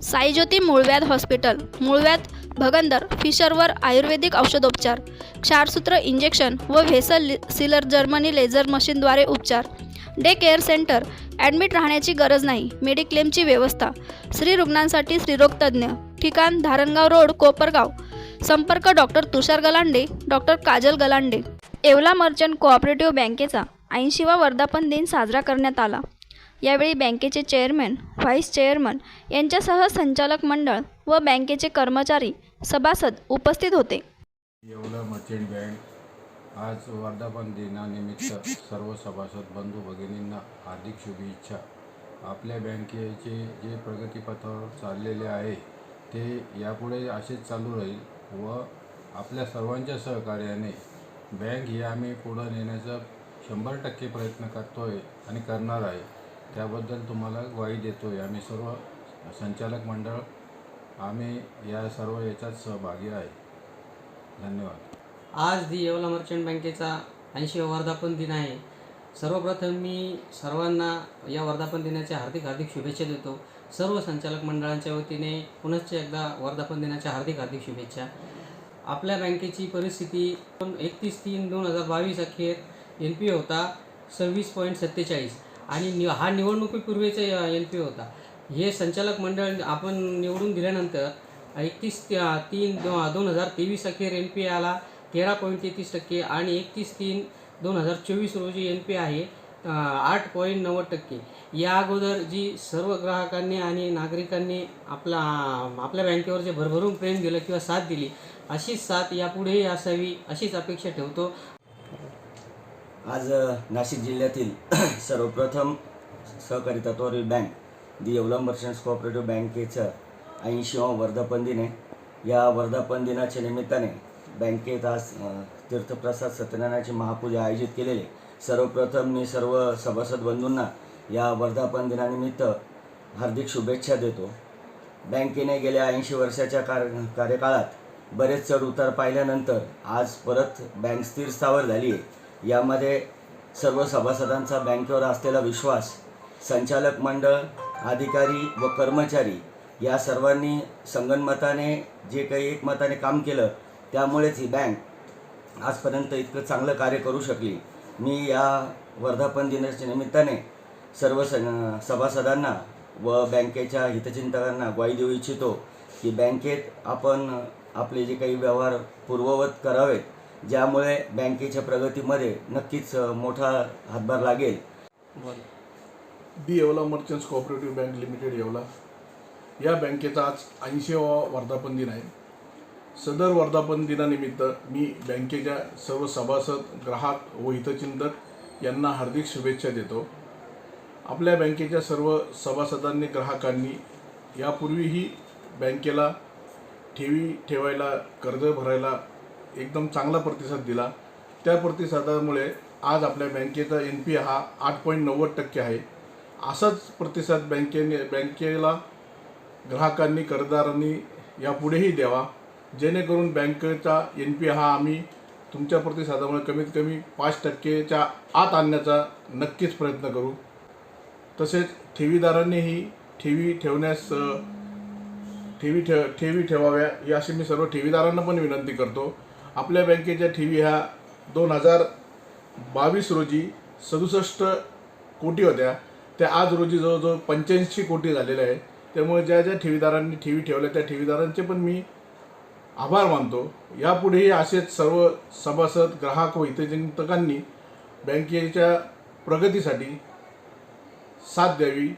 साईज्योती मूळव्याध हॉस्पिटल मूळव्याध भगंदर फिशरवर आयुर्वेदिक औषधोपचार क्षारसूत्र इंजेक्शन व व्हेसल सिलर जर्मनी लेझर मशीनद्वारे उपचार. डे केअर सेंटर ॲडमिट राहण्याची गरज नाही मेडिक्लेमची व्यवस्था. स्त्री रुग्णांसाठी स्त्रीरोगतज्ञ ठिकाण धारणगाव रोड कोपरगाव. संपर्क doctor Tushar Galande doctor Kajal Galande. Yeola merchant cooperative बँकेचा ऐंशीवा वर्धापन दिन साजरा करण्यात आला. यावेळी बँकेचे चेअरमॅन व्हाईस चेअरमन यांच्यासह संचालक मंडळ व बँकेचे कर्मचारी सभासद उपस्थित होते. येवला मर्चंट बँक आज वर्धापन दिनानिमित्त सर्व सभासद बंधू भगिनींना हार्दिक शुभेच्छा. आपल्या बँकेचे जे प्रगतीपथावर चाललेले आहे ते यापुढे असेच चालू राहील व आपल्या सर्वांच्या सहकार्याने बँक ही आम्ही पुढं नेण्याचा शंभर टक्के प्रयत्न करतो आहे आणि करणार आहे. त्याबद्दल तुम्हाला ग्वाही देतो आहे आम्ही सर्व संचालक मंडळ आम्ही या सर्व याच्यात सहभागी आहे. धन्यवाद. आज दी येवला मर्चंट बँकेचा ऐंशी वर्धापन दिन आहे. सर्वप्रथम मी सर्वांना या वर्धापन दिनाच्या हार्दिक हार्दिक शुभेच्छा देतो. सर्व संचालक मंडळांच्या वतीने पुनश्च एकदा वर्धापन दिनाच्या हार्दिक हार्दिक शुभेच्छा. आपल्या बँकेची परिस्थिती एकतीस तीन दोन हजार बावीस अखेर एन पी होता सव्वीस पॉईंट सत्तेचाळीस. आणि नि हा निवडणुकीपूर्वीचा एन पी होता. हे संचालक मंडळ आपण निवडून दिल्यानंतर एकतीस तीन दो दोन हजार तेवीस अखेर एन पी आला. तेरा पॉईंट तेहतीस टक्के आणि एकतीस तीन दोन हजार चोवीस रोजी एन पी आहे आठ पॉईंट नव्वद टक्के. या अगोदर जी सर्व ग्राहकांनी आणि नागरिकांनी आपला आपल्या बँकेवर जे भरभरून प्रेम दिलं किंवा साथ दिली अशीच साथ यापुढेही असावी अशीच अपेक्षा ठेवतो. आज नाशिक जिल्ह्यातील सर्वप्रथम सहकारी तत्वावरील bank the Yeola merchants cooperative बँकेचं ऐंशीवा वर्धापन दिन आहे. या वर्धापन दिनाच्या निमित्ताने बँकेत आज तीर्थप्रसाद सत्यनारायणाची महापूजा आयोजित केलेली सर्वप्रथम मी सर्व सभासद बंधूंना या वर्धापन दिनानिमित्त हार्दिक शुभेच्छा देतो. बँकेने गेल्या ऐंशी वर्षाच्या कार कार्यकाळात बरेच चढ उतार पाहिल्यानंतर आज परत बँक स्थिर स्थावर झाली आहे. यामध्ये सर्व सभासदांचा बँकेवर असलेला विश्वास संचालक मंडळ अधिकारी व कर्मचारी या सर्वांनी संगणमताने जे काही एकमताने काम केलं त्यामुळेच ही बँक आजपर्यंत इतकं चांगलं कार्य करू शकली. मी या वर्धापन दिनाच्या निमित्ताने सर्व स सभासदांना व बँकेच्या हितचिंतकांना ग्वाही देऊ इच्छितो की बँकेत आपण आपले जे काही व्यवहार पूर्ववत करावेत ज्यामुळे बँकेच्या प्रगतीमध्ये नक्कीच मोठा हातभार लागेल. बी Yeola merchants cooperative bank limited Yeola. या बँकेचा आज ऐंशीवा वर्धापन दिन आहे. सदर वर्धापन दिनानिमित्त मी बँकेच्या सर्व सभासद ग्राहक व हितचिंतक यांना हार्दिक शुभेच्छा देतो. आपल्या बँकेच्या सर्व सभासदांनी ग्राहकांनी यापूर्वीही बँकेला ठेवी ठेवायला कर्ज भरायला एकदम चांगला प्रतिसाद दिला. त्या प्रतिसादामुळे आज आपल्या बँकेचा एन पी हा आठ पॉईंट नव्वद टक्के आहे. असाच प्रतिसाद बँकेने बँकेला ग्राहकांनी कर्जदारांनी यापुढेही द्यावा. जेणेकरून बँकेचा एन पी हा आम्ही तुमच्या प्रतिसादामुळे कमीत कमी पाच टक्केच्या आत आणण्याचा नक्कीच प्रयत्न करू. तसेच ठेवीदारांनीही ठेवी ठेवण्यास ठेवी ठेव ठेवी ठेवाव्या ही अशी मी सर्व ठेवीदारांना पण विनंती करतो. आपल्या बँकेच्या ठेवी ह्या दोन हजार बावीस रोजी सदुसष्ट कोटी होत्या. त्या आज रोजी जवळजवळ पंच्याऐंशी कोटी झालेल्या आहे त्यामुळे ज्या ज्या ठेवीदारांनी ठेवी ठेवल्या त्या ठेवीदारांचे पण मी आभार मानतो. यापुढेही असेच सर्व सभासद ग्राहक व हितचिंतकांनी बँकेच्या प्रगतीसाठी साथ द्यावी.